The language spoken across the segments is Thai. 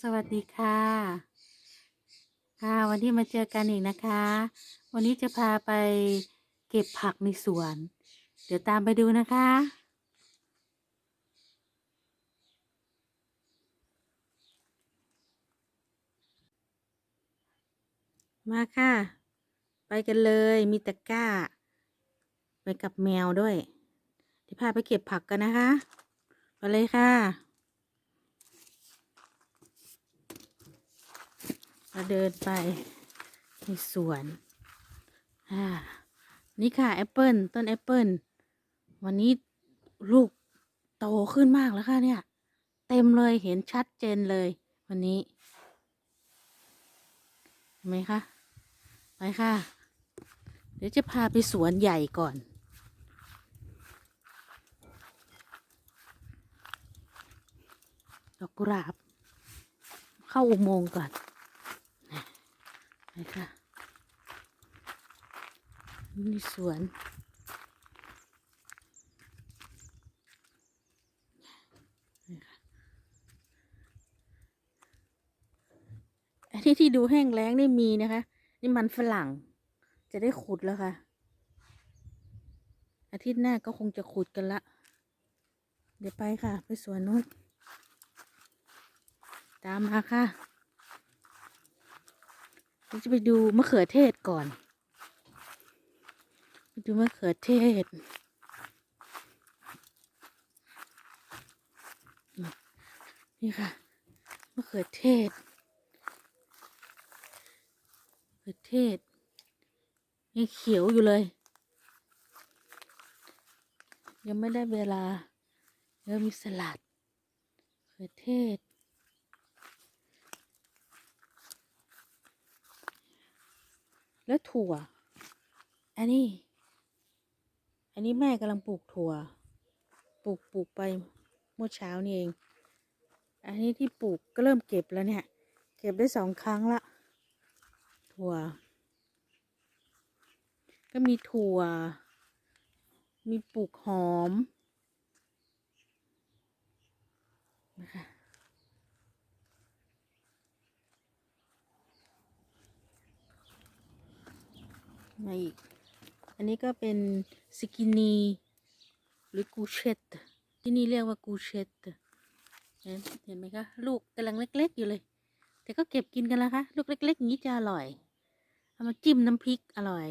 สวัสดีค่ะ ค่ะ วันนี้มาเจอกันอีกนะคะ วันนี้จะพาไปเก็บผักในสวน เดี๋ยวตามไปดูนะคะ มาค่ะ ไปกันเลยมีตะกร้า ไปกับแมวด้วย เดี๋ยวพาไปเก็บผักกันนะคะ ไปเลยค่ะ เราเดินไปในสวนอ่านี่ค่ะแอปเปิลต้นแอปเปิลวันนี้ลูกโตขึ้นมากแล้วค่ะเนี่ย เต็มเลยเห็นชัดเจนเลย วันนี้เห็นไหมคะไปค่ะ เดี๋ยวจะพาไปสวนใหญ่ก่อนดอกกุหลาบ เข้าอุโมงค์ก่อน ไปค่ะนี่สวน นี่ค่ะอันที่ที่ดูแห้งแล้งนี่มีนะคะ นี่มันฝรั่ง จะได้ขุดแล้วค่ะ อาทิตย์หน้าก็คงจะขุดกันละ เดี๋ยวไปค่ะ ไปสวนนู้นตามมาค่ะ จะไปดูมะเขือเทศก่อน ไปดูมะเขือเทศ นี่ค่ะมะเขือเทศมะเขือเทศยังเขียวอยู่เลย ยังไม่ได้เวลาแล้วมีสลัดมะเขือเทศ แล้วถั่ว อันนี้ อันนี้แม่กำลังปลูกถั่ว ปลูกปลูกไปเมื่อเช้านี่เอง อันนี้ที่ปลูกก็เริ่มเก็บแล้วเนี่ย เก็บได้สองครั้งละ ถั่ว ก็มีถั่ว มีปลูกหอมนะคะ มาอีก อันนี้ก็เป็นสกินีหรือกูเชตที่นี่เรียกว่ากูเชตเห็นไหมคะ ลูกกำลังเล็ก ๆ อยู่เลย แต่ก็เก็บกินกันแล้วคะลูกเล็กๆอย่างนี้จะอร่อย เอามาจิ้มน้ำพริกอร่อย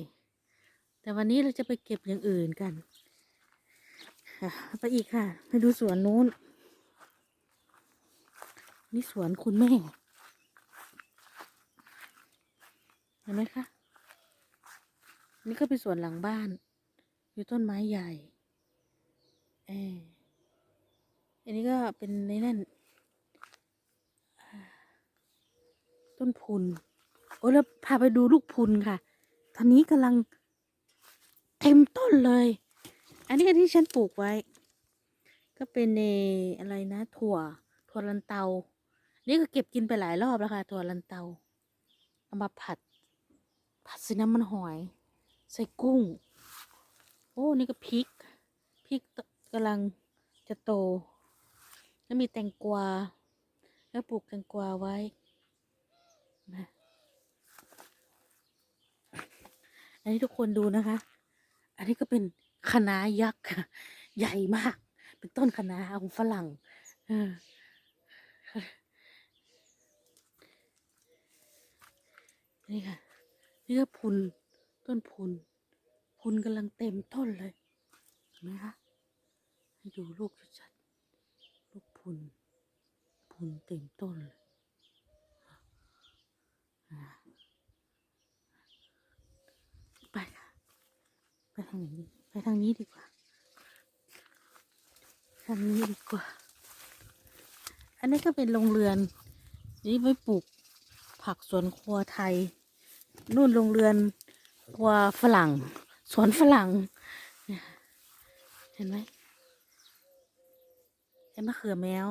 แต่วันนี้เราจะไปเก็บอย่างอื่นกันไปอีกค่ะ ไปดูสวนนู้น นี่สวนคุณแม่ เห็นไหมคะ นี่ก็เป็นสวนหลังบ้านอยู่ต้นไม้ใหญ่เอออันนี้ก็เป็นในนั่น ต้นพุนโอ้แล้วพาไปดูลูกพุนค่ะ ตอนนี้กำลังเต็มต้นเลย อันนี้ก็ที่ฉันปลูกไว้ ก็เป็นในอะไรนะ ถั่ว ถั่วลันเตา นี่ก็เก็บกินไปหลายรอบแล้วค่ะ ถั่วลันเตา เอามาผัด ผัดใส่น้ำมันหอย ใส่กุ้ง โอ้นี่ก็พริกพริกกำลังจะโต แล้วมีแตงกวา แล้วปลูกแตงกวาไว้นะอันนี้ทุกคนดูนะคะ อันนี้ก็เป็นคะน้ายักษ์ใหญ่มาก เป็นต้นคะน้าของฝรั่งนี่ค่ะ นี่ก็พุน ต้นพุนพุนกำลังเต็มต้นเลยเห็นไหมคะให้ดูลูกชัดๆลูกพุนพุนเต็มต้นเลยไปค่ะ ไปทางไหนดีไปทางนี้ดีกว่า ทางนี้ดีกว่า อันนี้ก็เป็นโรงเรือน นี่ไว้ปลูกผักสวนครัวไทย นู่นโรงเรือน ครัวฝรั่ง สวนฝรั่งเนี่ยเห็นไหมไอ้มะเขือแมว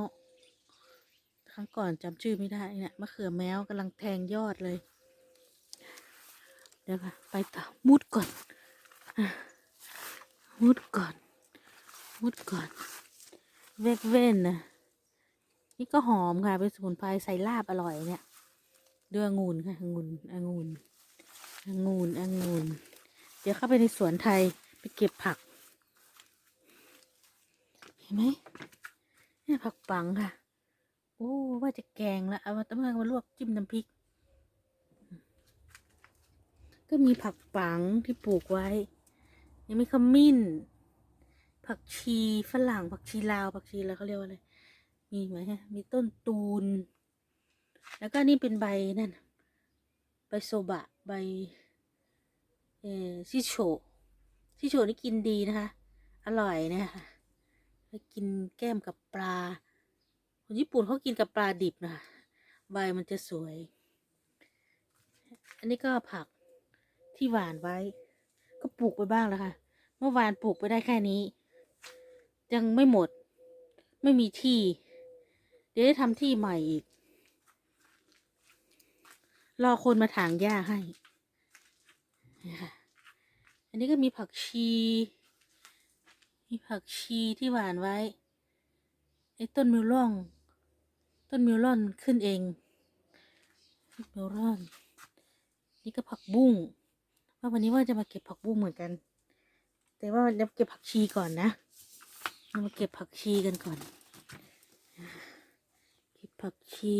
ครั้งก่อนจำชื่อไม่ได้เนี่ยมะเขือแมวกำลังแทงยอดเลย เดี๋ยวค่ะไปต่อมุดก่อน มุดก่อน มุดก่อน เวกเว้นนะนี่ก็หอมค่ะ เป็นสมุนไพรใส่ลาบอร่อยเนี่ยเดือองุ่นค่ะองุ่นองุ่น องุ่นองุ่นเดี๋ยวเข้าไปในสวนไทยไปเก็บผัก เห็นไหมนี่ผักปังค่ะ โอ้ ว่าจะแกงแล้วเอามาตะเมื่อมาลวกจิ้มน้ำพริก ก็มีผักปังที่ปลูกไว้ ยังมีขมิ้น ผักชีฝรั่ง ผักชีลาว ผักชีแล้วเขาเรียกว่าอะไร มีไหมฮะ มีต้นตูน แล้วก็นี่เป็นใบนั่น ใบโซบะ ใบเออชิโชชิโชนี่กินดีนะคะ อร่อยนะคะไปกินแก้มกับปลา คนญี่ปุ่นเขากินกับปลาดิบนะใบมันจะสวย อันนี้ก็ผักที่หวานไว้ ก็ปลูกไปบ้างแล้วค่ะ เมื่อวานปลูกไปได้แค่นี้ ยังไม่หมด ไม่มีที่ เดี๋ยวได้ทำที่ใหม่อีก รอคนมาถางหญ้าให้นี่ค่ะอันนี้ก็มีผักชี มีผักชีที่หวานไว้ ไอ้ต้นมิวล่อง ต้นมิวล่อนมันขึ้นเองมิวล่อน นี่ก็ผักบุ้ง ว่าวันนี้ว่าจะมาเก็บผักบุ้งเหมือนกัน แต่ว่าเดี๋ยวเก็บผักชีก่อนนะเรามาเก็บผักชีกันก่อน เก็บผักชี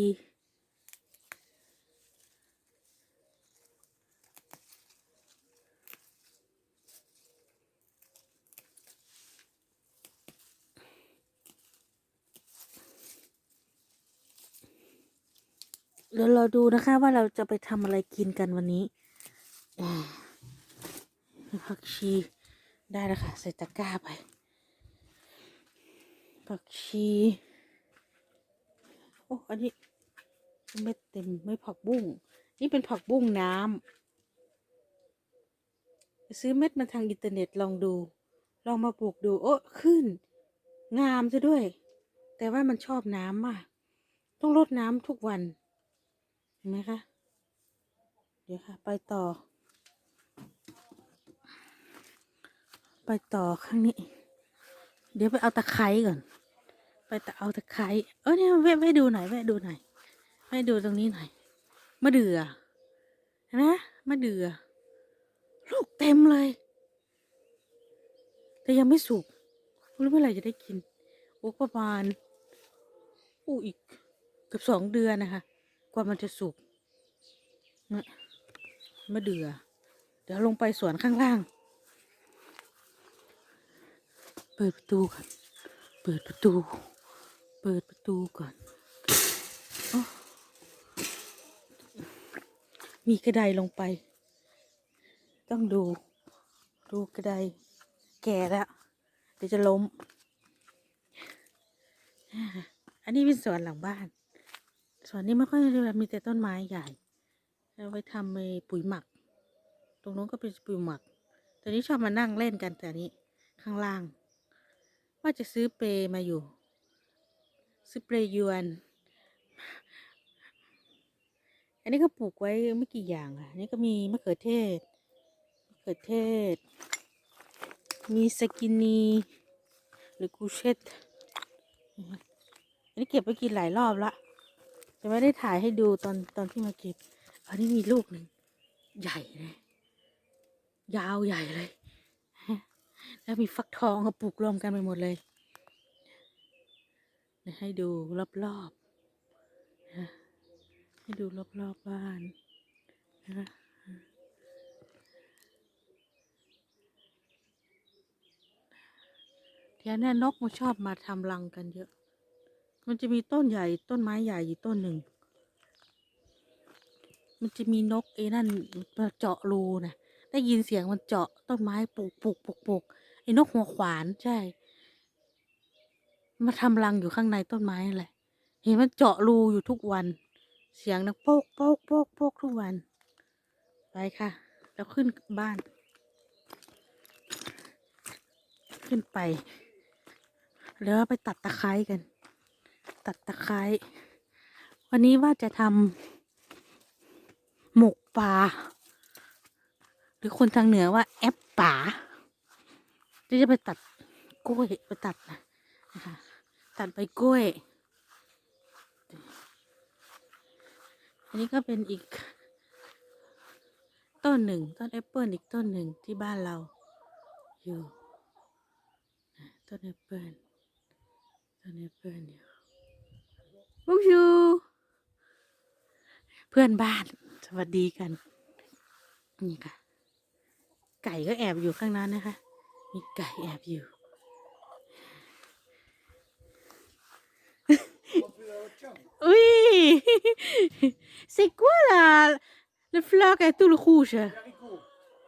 เดี๋ยวเราดูนะคะว่าเราจะไปทำอะไรกินกันวันนี้ผักชีได้แล้วค่ะใส่ตะกร้าไปผักชีโอ้อันนี้ไม่เต็มไม่ผักบุ้งนี่เป็นผักบุ้งน้ำซื้อเม็ดมาทางอินเทอร์เน็ตลองดู ลองมาปลูกดูโอ้ขึ้น งามซะด้วย แต่ว่ามันชอบน้ำมาก ต้องรดน้ำทุกวัน เห็นไหมคะ เดี๋ยวค่ะ ไปต่อ ไปต่อข้างนี้ เดี๋ยวไปเอาตะไคร้ก่อน ไปตะเอาตะไคร้ เออเนี่ยแวะแวะดูหน่อยแวะดูหน่อยแวะดูตรงนี้หน่อย มะเดือเห็นไหมมะเดือ ลูกเต็มเลย แต่ยังไม่สุกรู้เมื่อไหร่จะได้กินโอ้ประมาณอู้อีกเกือบสองเดือนนะคะ กว่ามันจะสุกนะมะเดือเดี๋ยวลงไปสวนข้างล่าง เปิดประตูก่อนเปิดประตู เปิดประตูก่อนอมีกระไดลงไป ต้องดู ดูกระได แก่แล้ว เดี๋ยวจะล้ม อันนี้เป็นสวนหลังบ้าน สวนนี้ไม่ค่อยจะมีแต่ต้นไม้ใหญ่เอาไว้ทำในปุ๋ยหมัก ตรงนู้นก็เป็นปุ๋ยหมักแต่นี้ชอบมานั่งเล่นกันแต่นี้ข้างล่าง ว่าจะซื้อเปรมาอยู่ ซื้อเปรยวน อันนี้ก็ปลูกไว้ไม่กี่อย่างอะอันนี้ก็มีมะเขือเทศ มะเขือเทศ มีสกินนีหรือกูเชตอันนี้เก็บไปกินหลายรอบละ จะไม่ได้ถ่ายให้ดูตอนตอนที่มาเก็บ อันนี้มีลูกหนึ่งใหญ่เลย ยาวใหญ่เลย แล้วมีฟักทองเขาปลูกรวมกันไปหมดเลย ให้ดูรอบๆนะให้ดูรอบๆบบ้านนะเดี๋ยวนี่ยนกมันชอบมาทำรังกันเยอะ มันจะมีต้นใหญ่ต้นไม้ใหญ่อยู่ต้นหนึ่ง มันจะมีนกไอ้นั่นมาเจาะรูนะได้ยินเสียงมันเจาะต้นไม้ปลูกปลูกปลูกปลูกไอ้นกหัวขวานใช่ มาทำรังอยู่ข้างในต้นไม้นั่นแหละเห็นมันเจาะรูอยู่ทุกวัน เสียงนังโป๊กโป๊กโป๊กโป๊กทุกวัน ไปค่ะ แล้วขึ้นบ้าน ขึ้นไป แล้วไปตัดตะไคร้กัน ตัดตะไคร้วันนี้ว่าจะทำหมกปลาหรือคนทางเหนือว่าแอปป่าที่จะไปตัดกล้วยไปตัดนะนะคะตัดใบกล้วย อันนี้ก็เป็นอีก ต้นหนึ่งต้นแอปเปิลอีกต้นหนึ่งที่บ้านเราอยู่ต้นแอปเปิลต้นแอปเปิลอยู่ บุกชูเพื่อนบ้าน สวัสดีกัน นี่ค่ะ ไก่ก็แอบอยู่ข้างนั้นนะคะ มีไก่แอบอยู่ Oui C'est quoi là Le fleur qui est tout le rouge Les haricots.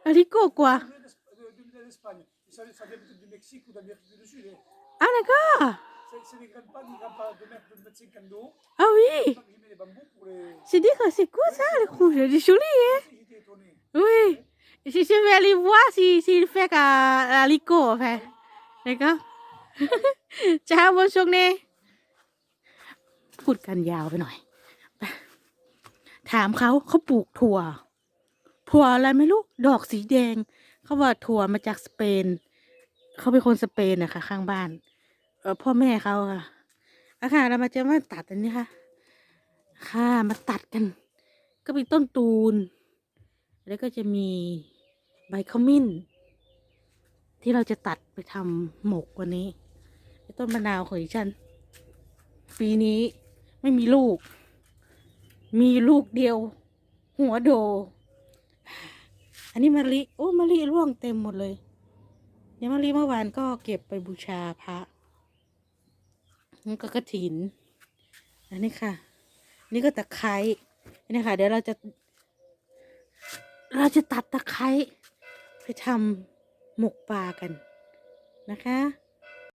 Haricot quoi Ils viennent d'Es- de- de l'Espagne. Et Ça, ça vient peut-être du Mexique ou d'Amérique du Sud. hein. Ah d'accord C'est c'est des grandes pannes, des grandes pannes de mettre, de mettre 50 d'eau. Ah oui J'y mets les bambous pour les. J'ai dit que c'est quoi ça le rouge C'est joli hein J'étais étonné. Oui je, je vais aller voir si s'il fait qu'à l'haricot enfin D'accord จ้าวันช่วงนี้พูดกันยาวไปหน่อยไปถามเขาเขาปลูกถั่ว ถั่วอะไรไม่รู้ ดอกสีแดง เขาว่าถั่วมาจากสเปน เขาเป็นคนสเปนนะคะข้างบ้านเออ พ่อแม่เขาค่ะอะค่ะ เรามาจะมาตัดอันนี้ค่ะ ค่ะมาตัดกัน ก็มีต้นตูน แล้วก็จะมีใบขมิ้น ที่เราจะตัดไปทำหมกวันนี้ต้นมะนาวของดิฉัน ปีนี้ไม่มีลูก มีลูกเดียว หัวโด อันนี้มะลิโอ้มะลิร่วงเต็มหมดเลยเนี่ยมะลิเมื่อวานก็เก็บไปบูชาพระ นี่ก็กระถิน อันนี้ค่ะ นี่ก็ตะไคร้อันนี้ค่ะ เดี๋ยวเราจะ เราจะตัดตะไคร้ไปทำหมกปลากันนะคะ